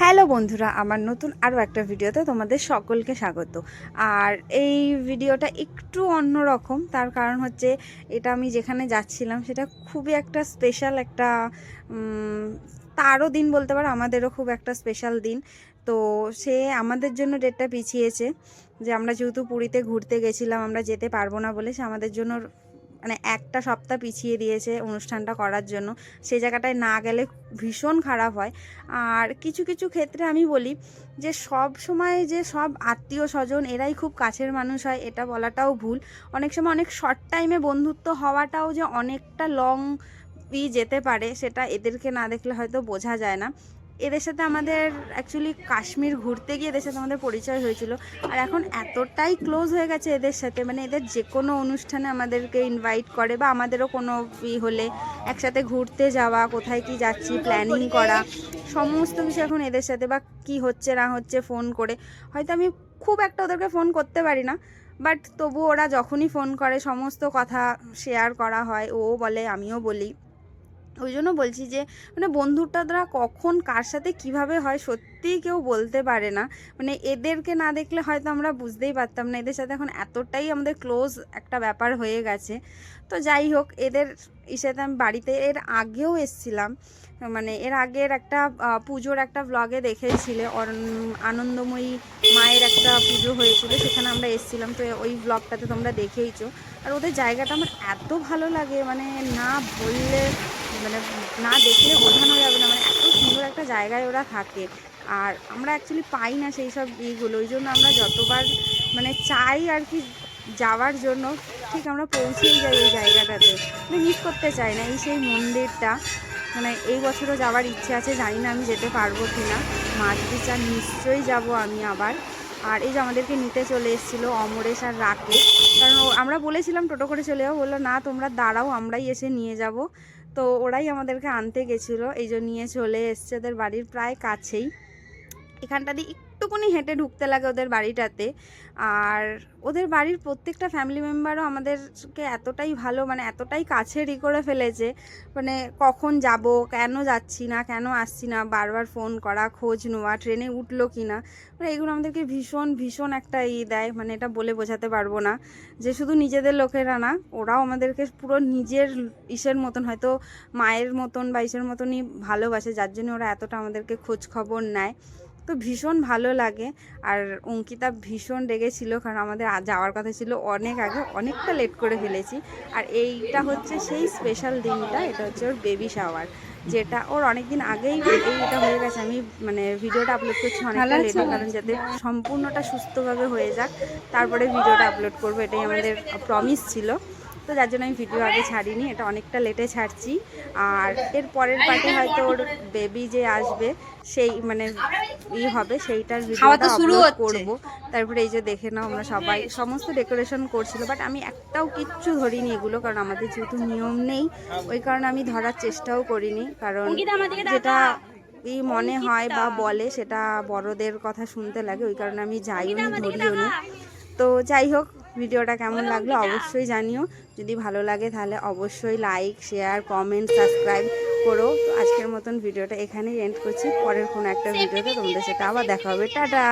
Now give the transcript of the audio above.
Hello বন্ধুরা, আমার নতুন আরও একটা ভিডিওতে তোমাদের সকলকে স্বাগত। আর এই ভিডিওটা একটু অন্যরকম তার কারণ হচ্ছে এটা আমি যেখানে যাচ্ছিলাম সেটা খুবই একটা স্পেশাল একটা তারও দিন বলতে পারো, আমাদেরও খুব একটা স্পেশাল দিন। তো সে আমাদের জন্য ডেটটা পিছিয়েছে যে আমরা যেহেতু পুরীতে ঘুরতে গেছিলাম, আমরা যেতে পারব না বলে সে আমাদের জন্য মানে একটা সপ্তাহ পিছিয়ে দিয়েছে অনুষ্ঠানটা করার জন্য। সেই জায়গাটায় না গেলে ভীষণ খারাপ হয়। আর কিছু কিছু ক্ষেত্রে আমি বলি যে সব সময় যে সব আত্মীয় স্বজন এরাই খুব কাছের মানুষ হয়, এটা বলাটাও ভুল। অনেক সময় অনেক শর্ট টাইমে বন্ধুত্ব হওয়াটাও যে অনেকটা লং যেতে পারে, সেটা এদেরকে না দেখলে হয়তো বোঝা যায় না। এদের সাথে আমাদের অ্যাকচুয়ালি কাশ্মীর ঘুরতে গিয়ে এদের সাথে আমাদের পরিচয় হয়েছিল। আর এখন এতটাই ক্লোজ হয়ে গেছে এদের সাথে মানে এদের যে কোনো অনুষ্ঠানে আমাদেরকে ইনভাইট করে বা আমাদেরও কোনো ই হলে একসাথে ঘুরতে যাওয়া, কোথায় কি যাচ্ছি প্ল্যানিং করা, সমস্ত কিছু এখন এদের সাথে বা কি হচ্ছে, না হচ্ছে ফোন করে। হয়তো আমি খুব একটা ওদেরকে ফোন করতে পারি না বাট তবু ওরা যখনই ফোন করে, সমস্ত কথা শেয়ার করা হয়, ও বলে, আমিও বলি। ওই জন্য বলছি যে মানে বন্ধুটা বন্ধুটারা কখন কার সাথে কীভাবে হয় সত্যিই কেউ বলতে পারে না। মানে এদেরকে না দেখলে হয়তো আমরা বুঝতেই পারতাম না। এদের সাথে এখন এতটাই আমাদের ক্লোজ একটা ব্যাপার হয়ে গেছে। তো যাই হোক, এদের ইসেতে আমি বাড়িতে, এর আগেও এসছিলাম। মানে এর আগের একটা পুজোর একটা ব্লগে দেখেছিলে আনন্দময়ী মায়ের একটা পুজো হয়েছিল, সেখানে আমরা এসেছিলাম। তো ওই ব্লগটাতে তোমরা দেখেইছো। আর ওদের জায়গাটা আমার এত ভালো লাগে মানে না বললে মানে না দেখলে বোঝানো যাবে না মানে এত সুন্দর একটা জায়গায় ওরা থাকে। আর আমরা অ্যাকচুয়ালি পাই না সেই সব ইয়েগুলো, ওই জন্য আমরা যতবার মানে চাই আর কি যাওয়ার জন্য, ঠিক আমরা পৌঁছেই যাই ওই জায়গাটাতে। মানে মিস করতে চাই না এই সেই মন্দিরটা। মানে এই বছরও যাওয়ার ইচ্ছে আছে, জানি না আমি যেতে পারব কি না মাছ বিচার নিশ্চয়ই যাব আমি আবার। আর এই যে আমাদেরকে নিতে চলে এসেছিল অমরেশ আর রাকেশ। কারণ আমরা বলেছিলাম টোটো করে চলে যাব, বলল, না, তোমরা দাঁড়াও, আমরাই এসে নিয়ে যাব। তো ওরাই আমাদেরকে আনতে গেছিল, এই যে নিয়ে চলে এসছে ওদের বাড়ির প্রায় কাছেই। এখানটা দিয়ে একটুকুনি হেঁটে ঢুকতে লাগে ওদের বাড়িটাতে। আর ওদের বাড়ির প্রত্যেকটা ফ্যামিলি মেম্বারও আমাদেরকে এতটাই ভালো মানে এতটাই কাছেরই করে ফেলেছে মানে কখন যাব, কেন যাচ্ছি না, কেন আসছি না, বারবার ফোন করা, খোঁজ নেওয়া ট্রেনে উঠল কি না মানে এগুলো আমাদেরকে ভীষণ ভীষণ একটা ই দেয় মানে এটা বলে বোঝাতে পারব না, যে শুধু নিজেদের লোকেরা না, ওরাও আমাদেরকে পুরো নিজের ইসের মতন, হয়তো মায়ের মতন বা ইসের মতনই ভালোবাসে, যার জন্য ওরা এতটা আমাদেরকে খোঁজ খবর নেয়। তো ভীষণ ভালো লাগে। আর অঙ্কিতা ভীষণ রেগেছিল কারণ আমাদের যাওয়ার কথা ছিল অনেক আগে অনেকটা লেট করে ফেলেছি। আর এইটা হচ্ছে সেই স্পেশাল দিনটা এটা হচ্ছে ওর বেবি শাওয়ার যেটা ওর অনেক দিন আগেই এইটা হয়ে গেছে। আমি মানে ভিডিওটা আপলোড করছি অনেকটা লেট কারণ যাতে সম্পূর্ণটা সুস্থভাবে হয়ে যাক তারপরে ভিডিওটা আপলোড করব এটাই আমাদের প্রমিস ছিল। তো যার জন্য আমি ভিডিও আগে ছাড়িনি এটা অনেকটা লেটে ছাড়ছি। আর এর পরের পার্টে হয়তো ওর বেবি যে আসবে সেই মানে ই হবে সেইটার ভিডিওটা শুরু করব। তারপরে এই যে দেখে নাও আমরা সবাই সমস্ত ডেকোরেশন করছিল বাট আমি একটাও কিচ্ছু ধরিনি এগুলো কারণ আমাদের যেহেতু নিয়ম নেই ওই কারণে আমি ধরার চেষ্টাও করিনি কারণ যেটা ই মনে হয় বা বলে সেটা বড়দের কথা শুনতে লাগে ওই কারণে আমি যাইও নি ধরিও নি তো যাই হোক ভিডিওটা কেমন লাগল অবশ্যই জানিও। যদি ভালো লাগে তাহলে অবশ্যই লাইক শেয়ার কমেন্ট সাবস্ক্রাইব করো। তো আজকের মতন ভিডিওটা এখানেই এন্ড করছি। পরের কোনো একটা ভিডিওতে তোমাদের সাথে আবার দেখা হবে। টাটা!